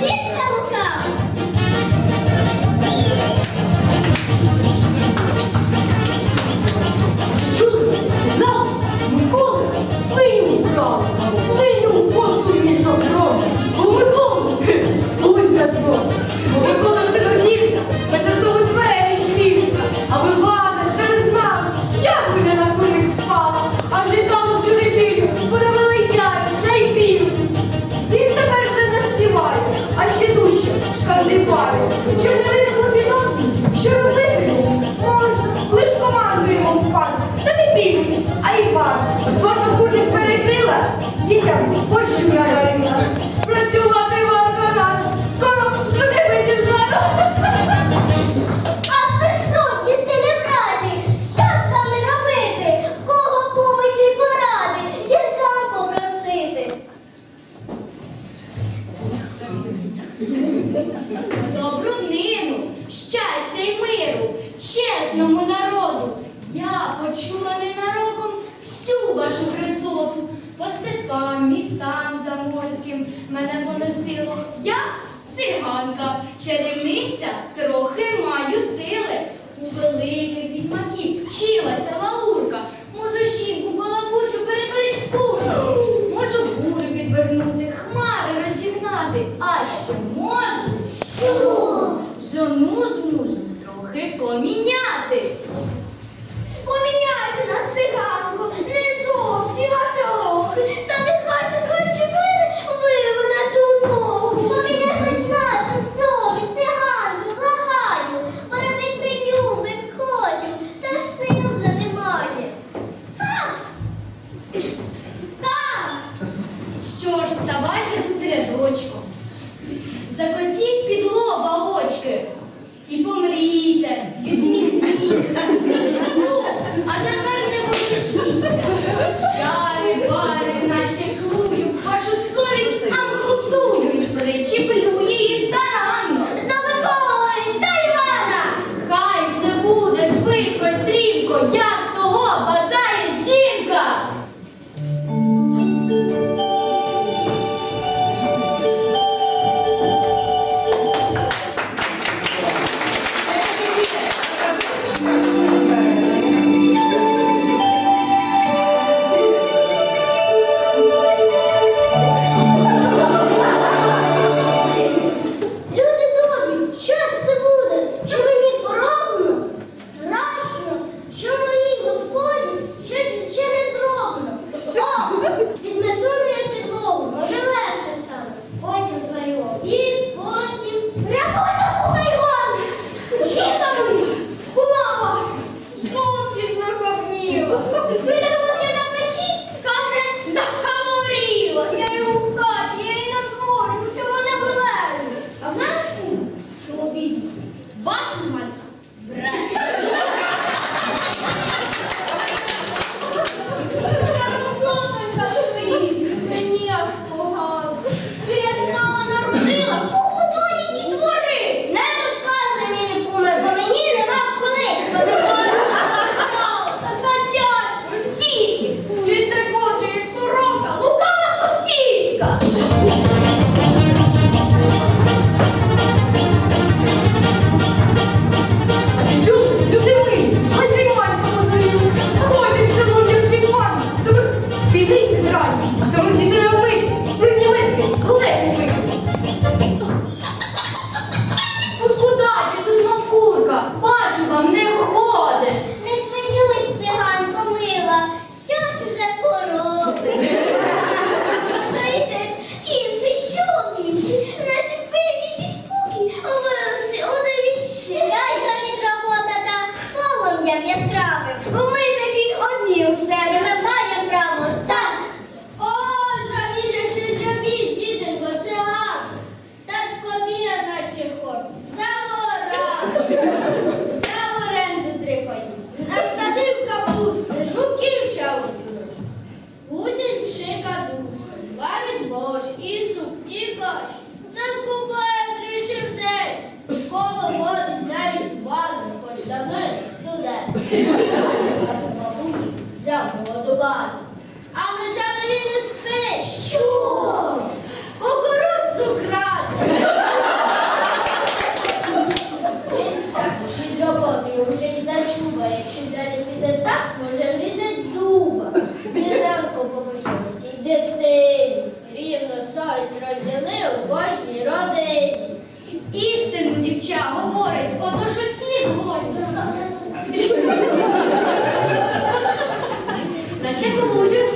Сітка рука. мене поносило. Я циганка, чарівниця Чари бари, наче вашу совість ампутують, причіплю її старанно. До Миколи, до Івана! Хай все швидко, стрімко. Бабуні. А ночами він не спить. Що? Кукурудзу крати. Він також роботи вже й задуба. Якщо далі піде так, може врізати дуба. Нізанко по дитині. Рівно совість розділив у кожній родині. Істину дівча говорить, отож Цілую